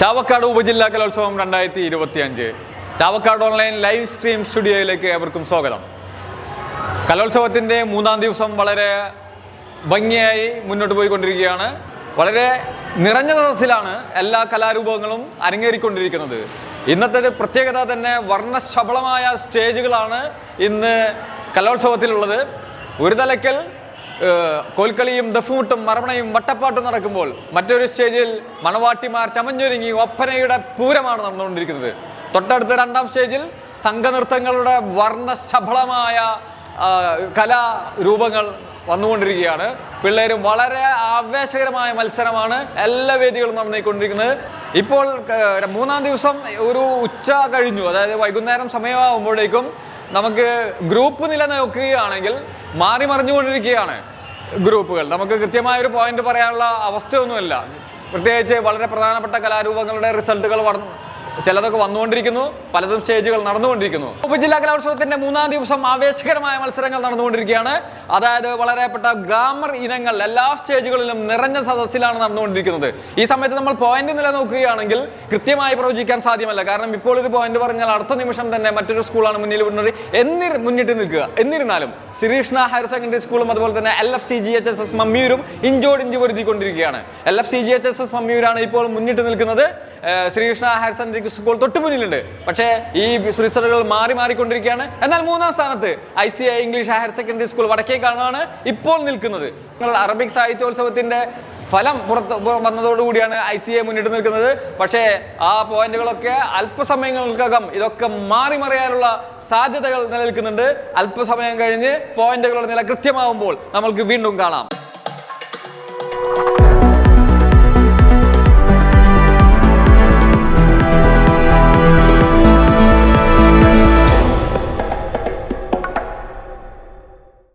ചാവക്കാട് ഉപജില്ലാ കലോത്സവം രണ്ടായിരത്തി ഇരുപത്തി അഞ്ച് ചാവക്കാട് ഓൺലൈൻ ലൈവ് സ്ട്രീം സ്റ്റുഡിയോയിലേക്ക് ഏവർക്കും സ്വാഗതം. കലോത്സവത്തിന്റെ മൂന്നാം ദിവസം വളരെ ഭംഗിയായി മുന്നോട്ട് പോയിക്കൊണ്ടിരിക്കുകയാണ്. വളരെ നിറഞ്ഞ സദസ്സിലാണ് എല്ലാ കലാരൂപങ്ങളും അരങ്ങേറിക്കൊണ്ടിരിക്കുന്നത്. ഇന്നത്തെ പ്രത്യേകത തന്നെ വർണശബളമായ സ്റ്റേജുകളാണ് ഇന്ന് കലോത്സവത്തിലുള്ളത്. ഒരു തലക്കൽ കോൽക്കളിയും ദഫുമുട്ടും മറമണയും വട്ടപ്പാട്ടും നടക്കുമ്പോൾ മറ്റൊരു സ്റ്റേജിൽ മണവാട്ടിമാർ ചമഞ്ഞൊരുങ്ങി ഒപ്പനയുടെ പൂരമാണ് നടന്നുകൊണ്ടിരിക്കുന്നത്. തൊട്ടടുത്ത രണ്ടാം സ്റ്റേജിൽ സംഘനൃത്തങ്ങളുടെ വർണശബളമായ കലാരൂപങ്ങൾ വന്നുകൊണ്ടിരിക്കുകയാണ്. പിള്ളേർ വളരെ ആവേശകരമായ മത്സരമാണ് എല്ലാ വേദികളും നടന്നുകൊണ്ടിരിക്കുന്നത്. ഇപ്പോൾ മൂന്നാം ദിവസം ഒരു ഉച്ച കഴിഞ്ഞു. അതായത് വൈകുന്നേരം സമയമാകുമ്പോഴേക്കും നമുക്ക് ഗ്രൂപ്പ് നില നോക്കുകയാണെങ്കിൽ മാറി മറിഞ്ഞുകൊണ്ടിരിക്കുകയാണ് ഗ്രൂപ്പുകൾ. നമുക്ക് കൃത്യമായ ഒരു പോയിന്റ് പറയാനുള്ള അവസ്ഥയൊന്നുമില്ല. പ്രത്യേകിച്ച് വളരെ പ്രധാനപ്പെട്ട കലാരൂപങ്ങളുടെ റിസൾട്ടുകൾ ചിലതൊക്കെ വന്നുകൊണ്ടിരിക്കുന്നു പലതും സ്റ്റേജുകൾ നടന്നുകൊണ്ടിരിക്കുന്നു. ഉപജില്ലാ കലോത്സവത്തിന്റെ മൂന്നാം ദിവസം ആവേശകരമായ മത്സരങ്ങൾ നടന്നുകൊണ്ടിരിക്കുകയാണ്. അതായത് വളരെപ്പെട്ട ഗ്രാമർ ഇനങ്ങൾ എല്ലാ സ്റ്റേജുകളിലും നിറഞ്ഞ സദസ്സിലാണ് നടന്നുകൊണ്ടിരിക്കുന്നത്. ഈ സമയത്ത് നമ്മൾ പോയിന്റ് നില നോക്കുകയാണെങ്കിൽ കൃത്യമായി പ്രവചിക്കാൻ സാധ്യമല്ല. കാരണം ഇപ്പോൾ ഒരു പോയിന്റ് പറഞ്ഞാൽ അടുത്ത നിമിഷം തന്നെ മറ്റൊരു സ്കൂളാണ് മുന്നിൽ വിടുന്നത്. എന്നി മുന്നിട്ട് നിൽക്കുക. എന്നിരുന്നാലും ശ്രീകൃഷ്ണ ഹയർ സെക്കൻഡറി സ്കൂളും അതുപോലെ തന്നെ L F C G H S S മമ്മിയൂരും ഇഞ്ചോടിഞ്ച് പൊരുതിക്കൊണ്ടിരിക്കുകയാണ്. L F C G H S S മമ്മിയൂരാണ് ഇപ്പോൾ മുന്നിട്ട് നിൽക്കുന്നത്. ശ്രീകൃഷ്ണ ഹയർ സെക്കൻഡറി സ്കൂൾ തൊട്ട് മുന്നിലുണ്ട്. പക്ഷേ ഈ റിസൾട്ടുകൾ മാറി മാറിക്കൊണ്ടിരിക്കുകയാണ്. എന്നാൽ മൂന്നാം സ്ഥാനത്ത് I C I English higher secondary school വടക്കേക്കാണാണ് ഇപ്പോൾ നിൽക്കുന്നത്. അറബിക് സാഹിത്യോത്സവത്തിന്റെ ഫലം പുറത്ത് വന്നതോടുകൂടിയാണ് ഐ സി എ മുന്നിട്ട് നിൽക്കുന്നത്. പക്ഷേ ആ പോയിന്റുകളൊക്കെ അല്പസമയങ്ങൾക്കകം ഇതൊക്കെ മാറി മറിയാനുള്ള സാധ്യതകൾ നിലനിൽക്കുന്നുണ്ട്. അല്പസമയം കഴിഞ്ഞ് പോയിന്റുകളുടെ നില കൃത്യമാവുമ്പോൾ നമ്മൾക്ക് വീണ്ടും കാണാം.